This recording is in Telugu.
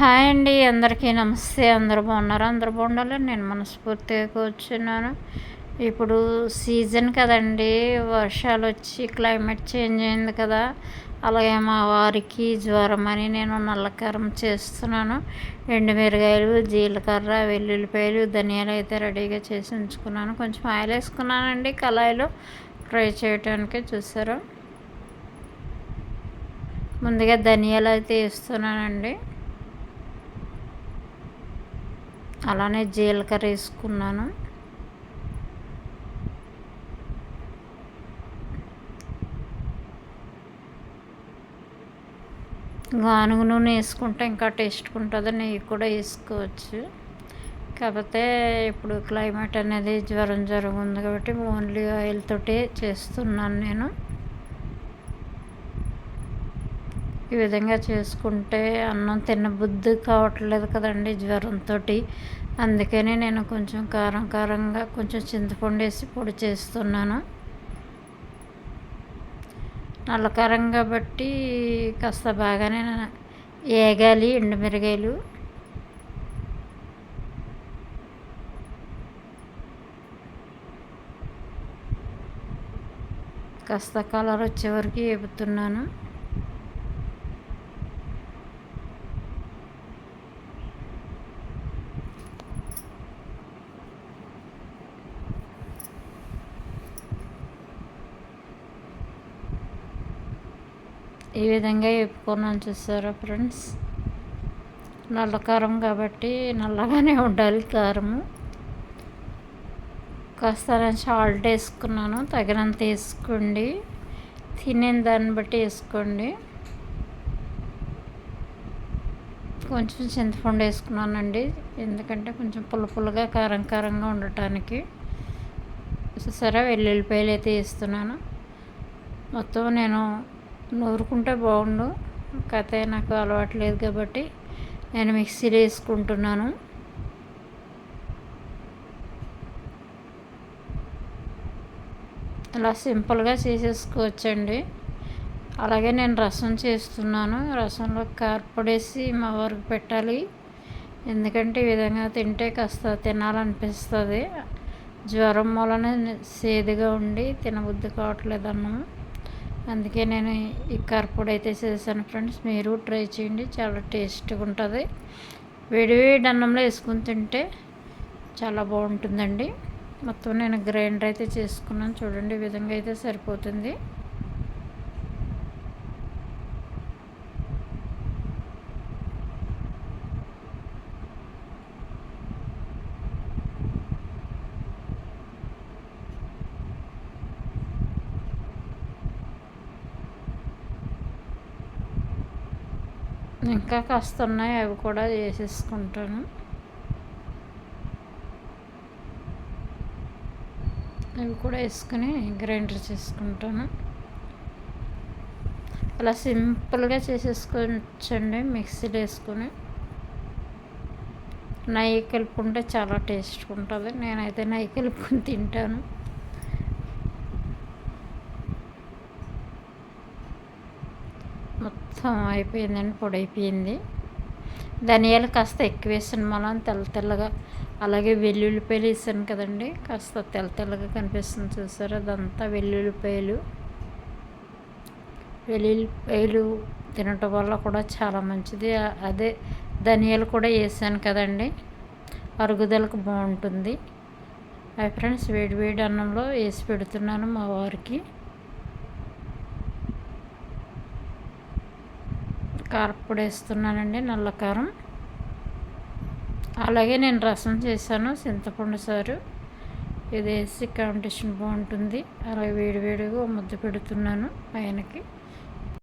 హాయ్ అండి అందరికీ నమస్తే. అందరు బాగున్నారు? అందరు బాగుండాలి నేను మనస్ఫూర్తిగా కూర్చున్నాను. ఇప్పుడు సీజన్ కదండి వర్షాలు వచ్చి క్లైమేట్ చేంజ్ అయింది కదా. అలాగే మా వారికి జ్వరం అని నేను నల్లకారం చేస్తున్నాను. ఎండుమిరగాయలు జీలకర్ర వెల్లుల్లిపాయలు ధనియాలు అయితే రెడీగా చేసి ఉంచుకున్నాను. కొంచెం ఆయిల్ వేసుకున్నానండి కళాయిలో ఫ్రై చేయడానికి చూసారు ముందుగా ధనియాలు అయితే వేస్తున్నానండి. అలానే జీలకర్ర వేసుకున్నాను. గానుగు నూనె వేసుకుంటే ఇంకా టేస్ట్ ఉంటుంది నెయ్యి కూడా వేసుకోవచ్చు. కాకపోతే ఇప్పుడు క్లైమేట్ అనేది జ్వరం జ్వరం ఉంది కాబట్టి ఓన్లీ ఆయిల్ తోటి చేస్తున్నాను నేను. ఈ విధంగా చేసుకుంటే అన్నం తిన్న బుద్ధి కావట్లేదు కదండి జ్వరంతో అందుకని నేను కొంచెం కారం కారంగా కొంచెం చింతపండు వేసి పొడి చేస్తున్నాను. నల్లకారం కాబట్టి కాస్త బాగానే ఏగాలి ఎండుమిరగాయలు. కాస్త కలర్ వచ్చే వరకు వేపుతున్నాను ఈ విధంగా వేపుకున్నాను చూసారా ఫ్రెండ్స్? నల్ల కారం కాబట్టి నల్లగానే ఉండాలి కారము. కాస్త నేను సాల్ట్ వేసుకున్నాను తగినంత వేసుకోండి. తినే దాన్ని బట్టి వేసుకోండి. కొంచెం చింతపండు వేసుకున్నానండి. ఎందుకంటే కొంచెం పుల్ల కారం కారంగా ఉండటానికి. చూసారా వెల్లుల్లిపాయలు అయితే వేస్తున్నాను. మొత్తం నేను నూరుకుంటే బాగుండు. కథ నాకు అలవాటు లేదు కాబట్టి నేను మిక్సీలో వేసుకుంటున్నాను. ఇలా సింపుల్గా చేసేసుకోవచ్చండి. అలాగే నేను రసం చేస్తున్నాను. రసంలో కారపొడేసి మా వారికి పెట్టాలి. ఎందుకంటే ఈ విధంగా తింటే కాస్త తినాలనిపిస్తుంది. జ్వరం వలన సేదుగా ఉండి తినబుద్ధి కావట్లేదు అన్నము అందుకే నేను ఈ కర్పూడు అయితే చేశాను ఫ్రెండ్స్. మీరు ట్రై చేయండి చాలా టేస్ట్గా ఉంటుంది. వేడివేడి అన్నంలో వేసుకుని తింటే చాలా బాగుంటుందండి. మొత్తం నేను గ్రైండర్ అయితే చేసుకున్నాను. చూడండి ఈ విధంగా అయితే సరిపోతుంది. ఇంకా కాస్త ఉన్నాయి అవి కూడా చేసేసుకుంటాను. అవి కూడా వేసుకుని గ్రైండర్ చేసుకుంటాను. అలా సింపుల్గా చేసేసుకోవచ్చండి మిక్సీలో వేసుకొని. నెయ్యి కలుపుకుంటే చాలా టేస్ట్గా ఉంటుంది. నేనైతే నెయ్యి కలుపుకొని తింటాను. మొత్తం అయిపోయిందండి పొడి అయిపోయింది ధనియాలు కాస్త ఎక్కువ వేసాను మనం తెల్ల తెల్లగా. అలాగే వెల్లుల్లిపాయలు వేసాను కదండి కాస్త తెల్ల తెల్లగా కనిపిస్తుంది చూసారు అదంతా వెల్లుల్లిపాయలు. వెల్లుల్లిపాయలు తినటం వల్ల కూడా చాలా మంచిది. అదే ధనియాలు కూడా వేసాను కదండి అరుగుదలకు బాగుంటుంది. అవి ఫ్రెండ్స్ వేడి వేడి అన్నంలో వేసి పెడుతున్నాను మా వారికి. కారపొడి వేస్తున్నానండి నల్ల కారం. అలాగే నేను రసం చేశాను చింతపండు సారు. ఇది వేసి కాంపిటీషన్ బాగుంటుంది. అలాగే వేడివేడిగా ముద్ద పెడుతున్నాను ఆయనకి